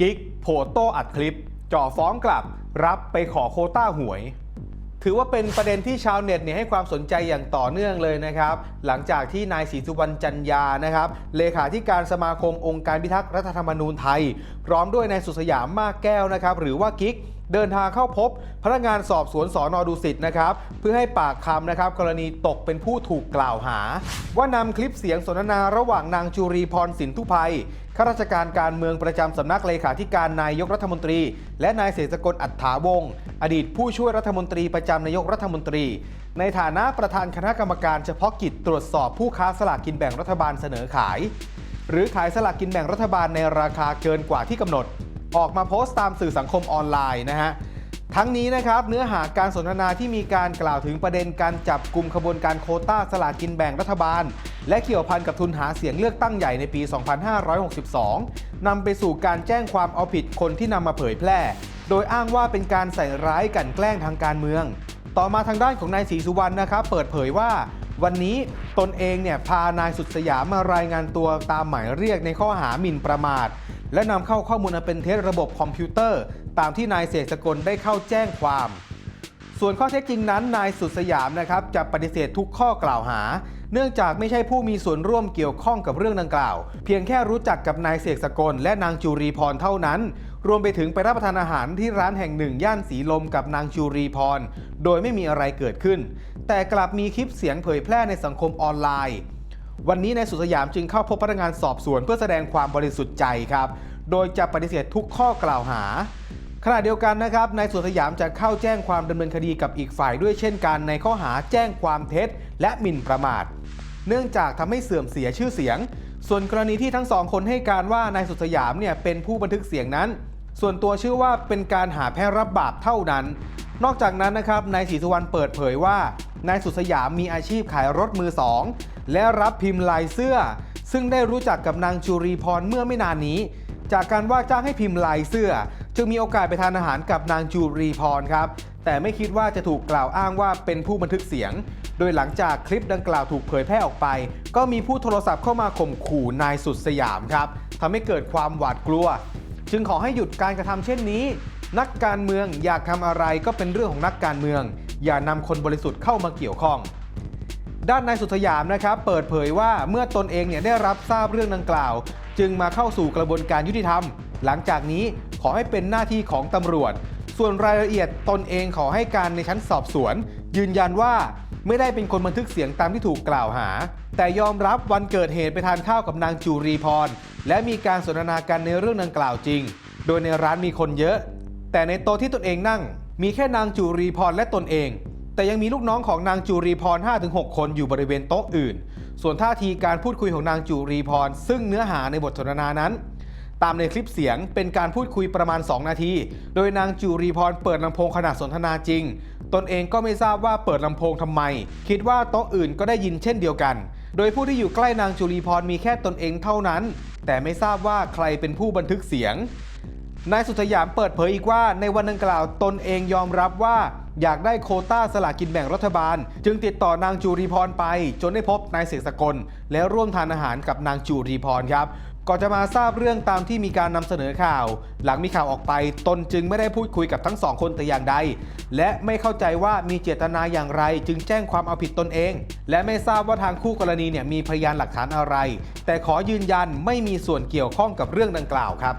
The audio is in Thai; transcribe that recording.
กิ๊กโผโต้อัดคลิป จ่อฟ้องกลับ รับไปขอโคต้าหวย ถือว่าเป็นประเด็นที่ชาวเน็ตเนี่ยให้ความสนใจอย่างต่อเนื่องเลยนะครับ หลังจากที่นายศรีสุวรรณจันยานะครับ เลขาธิการสมาคมองค์การพิทักษ์รัฐธรรมนูญไทย พร้อมด้วยนายสุสยามมากแก้วนะครับ หรือว่ากิ๊กเดินทางเข้าพบพนักงานสอบสวนสอนอดุสิตนะครับเพื่อให้ปากคำนะครับ กรณีตกเป็นผู้ถูกกล่าวหา ว่านำคลิปเสียงสนทนาระหว่างนางจุรีพรสินทุภัย ข้าราชการการเมืองประจำสำนักเลขาธิการนายกรัฐมนตรี และนายเสษกลอัฏฐาวงศ์อดีตผู้ช่วยรัฐมนตรีประจำนายกรัฐมนตรี ในฐานะประธานคณะกรรมการเฉพาะกิจตรวจสอบผู้ค้าสลากกินแบ่งรัฐบาลเสนอขาย หรือขายสลากกินแบ่งรัฐบาลในราคาเกินกว่าที่กำหนด ออกมาโพสต์ตามสื่อสังคมออนไลน์นะฮะทั้งนี้นะครับเนื้อหาการสนทนาที่มีการกล่าวถึงประเด็นการจับกลุ่มขบวนการโคต้าสลากกินแบ่งรัฐบาล และเกี่ยวพันกับทุนหาเสียงเลือกตั้งใหญ่ในปี 2562 นำไปสู่การแจ้งความเอาผิดคนที่นำมาเผยแพร่ โดยอ้างว่าเป็นการใส่ร้ายกันแกล้งทางการเมือง ต่อมาทางด้านของนายศรีสุวรรณนะครับเปิดเผยว่าวันนี้ตนเองเนี่ยพานายสุดสยามมารายงานตัวตามหมายเรียกในข้อหาหมิ่นประมาท และนำเข้าข้อมูลอันเป็นเท็จระบบคอมพิวเตอร์ ตามที่นายเสกสกลได้เข้าแจ้งความ ส่วนข้อเท็จจริงนั้นนายสุดสยามนะครับจะปฏิเสธทุกข้อกล่าวหา เนื่องจากไม่ใช่ผู้มีส่วนร่วมเกี่ยวข้องกับเรื่องดังกล่าว เพียงแค่รู้จักกับนายเสกสกลและนางจูรีพรเท่านั้น รวมไปถึงไปรับประทานอาหารที่ร้านแห่งหนึ่ง ย่านสีลมกับนางจูรีพร โดยไม่มีอะไรเกิดขึ้น แต่กลับมีคลิปเสียงเผยแพร่ในสังคมออนไลน์ วันนี้นายสุดสยามจึงเข้าพบพนักงานสอบสวนเพื่อแสดงความบริสุทธิ์ใจครับ โดยจะปฏิเสธทุกข้อกล่าวหา ขณะเดียวกันนะครับนายสุสยามจะเข้าแจ้งความดำเนินคดีกับอีกฝ่ายด้วยเช่นกันในข้อหาแจ้งความเท็จ และหมิ่นประมาท เนื่องจากทำให้เสื่อมเสียชื่อเสียง ส่วนกรณีที่ทั้งสองคนให้การว่านายสุสยามเนี่ยเป็นผู้บันทึกเสียงนั้น ส่วนตัวเชื่อว่าเป็นการหาแพ้รับบาปเท่านั้น นอกจากนั้นนะครับนายศรีสุวรรณเปิดเผยว่านายสุสยามมีอาชีพขายรถมือสองและรับพิมพ์ลายเสื้อ ซึ่งได้รู้จักกับนางจุรีพรเมื่อไม่นานนี้ จากการว่าจ้างให้พิมพ์ลายเสื้อ จึงมีโอกาสไปทานอาหารกับนางจูรีพรครับ แต่ไม่คิดว่าจะถูกกล่าวอ้างว่าเป็นผู้บันทึกเสียง โดยหลังจากคลิปดังกล่าวถูกเผยแพร่ออกไป ก็มีผู้โทรศัพท์เข้ามาข่มขู่นายสุดสยามครับทำให้เกิดความหวาดกลัว จึงขอให้หยุดการกระทำเช่นนี้ นักการเมืองอยากทำอะไรก็เป็นเรื่องของนักการเมือง อย่านำคนบริสุทธิ์เข้ามาเกี่ยวข้อง ด้านนายสุทธยามนะครับเปิดเผยว่าเมื่อตนเองเนี่ยได้รับทราบเรื่องดังกล่าว จึงมาเข้าสู่กระบวนการยุติธรรม หลังจากนี้ขอให้เป็นหน้าที่ของตำรวจ ส่วนรายละเอียดตนเองขอให้การในชั้นสอบสวน ยืนยันว่าไม่ได้เป็นคนบันทึกเสียงตามที่ถูกกล่าวหา แต่ยอมรับวันเกิดเหตุไปทานข้าวกับนางจูรีพร และมีการสนทนากันในเรื่องดังกล่าวจริง โดยในร้านมีคนเยอะ แต่ในโต๊ะที่ตนเองนั่ง มีแค่นางจูรีพรและตนเอง แต่ยังมีลูกน้องของนางจูรีพร 5-6 คนอยู่บริเวณโต๊ะอื่น ส่วนท่าทีการพูดคุยของนางจูรีพร ซึ่งเนื้อหาในบทสนทนานั้น ตามในคลิปเสียงเป็นการพูดคุยประมาณ 2 นาที โดยนางจูรีพรเปิดลำโพงขณะสนทนาจริง ตนเองก็ไม่ทราบว่าเปิดลำโพงทำไม คิดว่าโต๊ะอื่นก็ได้ยินเช่นเดียวกัน โดยผู้ที่อยู่ใกล้นางจูรีพรมีแค่ตนเองเท่านั้น แต่ไม่ทราบว่าใครเป็นผู้บันทึกเสียงนายสุทธยามเปิดเผยอีกว่าในวันดังกล่าวตนเองยอมรับว่า อยากได้โคต้าสลากกินแบ่งรัฐบาล จึงติดต่อนางจูรีพรไป จนได้พบนายเสกสกล และร่วมทานอาหารกับนางจูรีพรครับก่อนจะมาทราบเรื่องตามที่มีการนำเสนอข่าว หลังมีข่าวออกไป ตนจึงไม่ได้พูดคุยกับทั้งสองคนแต่อย่างใด และไม่เข้าใจว่ามีเจตนาอย่างไร จึงแจ้งความเอาผิดตนเอง และไม่ทราบว่าทางคู่กรณีเนี่ยมีพยานหลักฐานอะไร แต่ขอยืนยันไม่มีส่วนเกี่ยวข้องกับเรื่องดังกล่าวครับ